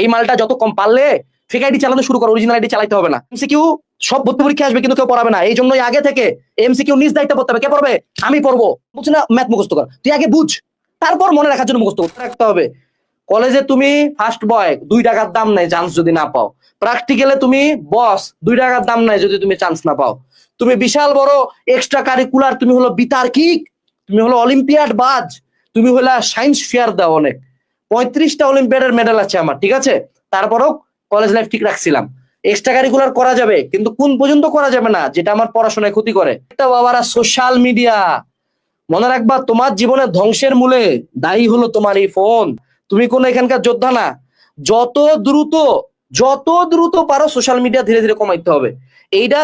এই মালটা যত কম পারলে ফেক আইডি চালানো শুরু করো অরিজিনাল আইডি চালাতে হবে না। এমসিকিউ সব ভর্তি পরীক্ষা আসবে কিন্তু কেউ পড়াবে না। এই জন্যই আগে থেকে এমসিকিউ নিজ দায়িত্ব পড়তে হবে। কে পড়বে? আমি পড়ব। বুঝছি না ম্যাথ মুখস্থ কর। তুই আগে বুঝ। তারপর মনে রাখার জন্য মুখস্থ করতে রাখতে হবে। কলেজে তুমি ফার্স্ট বয় দুই টাকার দাম নাই চান্স যদি না পাও। প্র্যাকটিক্যালে তুমি বস দুই টাকার দাম নাই যদি তুমি চান্স না পাও। তুমি বিশাল বড় এক্সট্রা কারিকুলার তুমি হলো বিতার্কিক, তুমি হলো অলিম্পিয়াড বাজ, তুমি হলো সায়েন্স ফেয়ার দাও অনেক। পঁয়ত্রিশটা অলিম্পিয়াডের মেডেল আছে আমার, ঠিক আছে? তারপরেও কলেজ লাইফ ঠিক রাখছিলাম। এক্সট্রা কারিকুলার করা যাবে, কিন্তু কোন পর্যন্ত করা যাবে না, যেটা আমার পড়াশোনায় ক্ষতি করে। একটা বাবারা সোশ্যাল মিডিয়া মনে রাখবা, তোমার জীবনের ধ্বংসের মূলে দায়ী হলো তোমার এই ফোন তুমি কোন এখানকার যোদ্ধা না। যত দ্রুত যত দ্রুত পারো সোশ্যাল মিডিয়া ধীরে ধীরে কমাইতে হবে। এইটা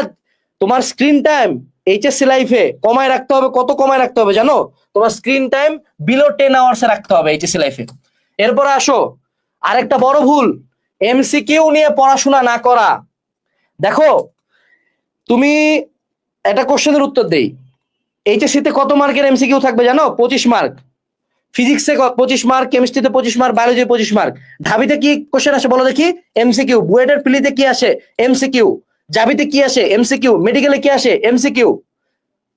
তোমার স্ক্রিন টাইম এইচএসসি লাইফে কমায় রাখতে হবে। কত কমায় রাখতে হবে জানো? তোমার screen time below ten hours রাখতে হবে এইচএসসি লাইফে এরপরে আসো। আরেকটা বড় ভুল এমসিকিউ নিয়ে পড়াশোনা না করা। দেখো, তুমি একটা কোশ্চেনের উত্তর দেই। এইচএসসি তে কত মার্কের এমসিকিউ থাকবে জানো? পঁচিশ মার্ক। ফিজিক্সে পঁচিশ মার্ক কেমিস্ট্রিতে পঁচিশ মার্ক বায়োলজি পঁচিশ মার্ক। ঢাবিতে কি কোশ্চেন আসে বলো দেখি? এমসিকিউ বুয়েটের প্লিতে কি আসে? এমসিকিউ জাবিতে কি আসে? এমসিকিউ মেডিকেলে কি আসে? এমসিকিউ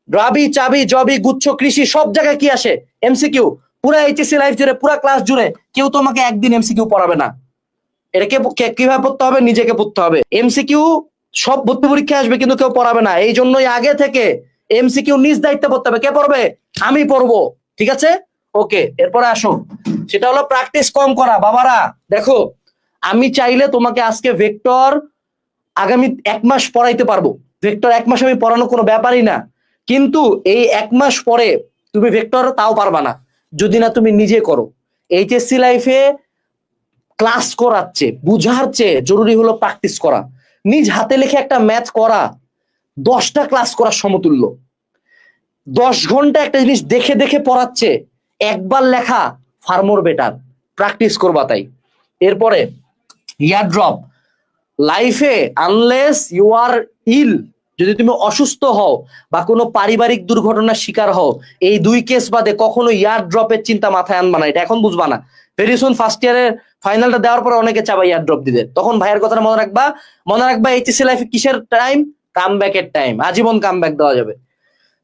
রাবি চাবি জবি গুচ্ছ কৃষি সব জায়গায় কি আসে? এমসিকিউ পুরো এইচএসসি লাইফ জুড়ে, পুরো ক্লাস জুড়ে কেউ তোমাকে একদিন এমসিকিউ পড়াবে না। এটা কে কে- কীভাবে পড়তে হবে? নিজেকে পড়তে হবে। এমসিকিউ সব ভর্তি পরীক্ষা আসবে কিন্তু কেউ পড়াবে না। এই জন্যই আগে থেকে এমসিকিউ নিজ দায়িত্বে পড়তে হবে। কে পড়বে? আমি পড়ব। ঠিক আছে? ওকে এরপরে আসো। সেটা হলো প্র্যাকটিস কম করা। বাবারা, দেখো, আমি চাইলে তোমাকে আজকে ভেক্টর আগামী এক মাস পড়াইতে পারব। ভেক্টর এক মাস আমি পড়ানো কোনো ব্যাপারই না। কিন্তু এই এক মাস পরে তুমি ভেক্টর তাও পারবা না। যদি না তুমি নিজে করো। এইচএসসি লাইফে ক্লাস করাচ্ছে বুঝার চেয়ে জরুরি হলো প্র্যাকটিস করা। নিজ হাতে লিখে একটা ম্যাথ করা, দশটা ক্লাস করার সমতুল্য। দশ ঘণ্টা একটা জিনিস দেখে দেখে পড়াচ্ছে, একবার লেখা ফার্মোর বেটার প্র্যাকটিস করবা তাই। এরপরে ইয়ার ড্রপ লাইফে আনলেস ইউ আর ইল যদি তুমি অসুস্থ হও বা কোনো পারিবারিক দুর্ঘটনার শিকার হও, এই দুই কেস বাদে কখনো ইয়ার ড্রপের চিন্তা মাথায় আনবা না। এটা এখন বুঝবা না। ভেরি সুন ফার্স্ট ইয়ারের ফাইনালটা দেওয়ার পরে অনেকে চাবা ইয়ার ড্রপ দিতে। তখন ভাইয়ের কথাটা মনে রাখবা। মনে রাখবা এইচএসসি লাইফে কিসের টাইম কাম ব্যাকের টাইম আজীবন কাম ব্যাক দেওয়া যাবে।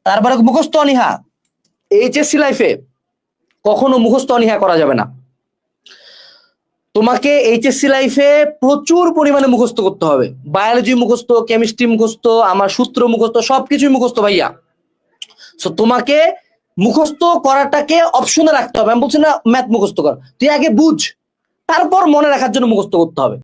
তারপরে মুখস্থ অনীহা। এইচএসসি লাইফে কখনো মুখস্থ অনীহা করা যাবে না। তোমাকে এইচএসসি লাইফে প্রচুর পরিমাণে মুখস্থ করতে হবে। বায়োলজি মুখস্থ কেমিস্ট্রি মুখস্থ, আমার সূত্র মুখস্থ, সবকিছুই মুখস্থ ভাইয়া। সো তোমাকে মুখস্থ করাটাকে অপশনে রাখতে হবে। আমি বলছি না ম্যাথ মুখস্থ কর, তুই আগে বুঝ, তারপর মনে রাখার জন্য মুখস্থ করতে হবে।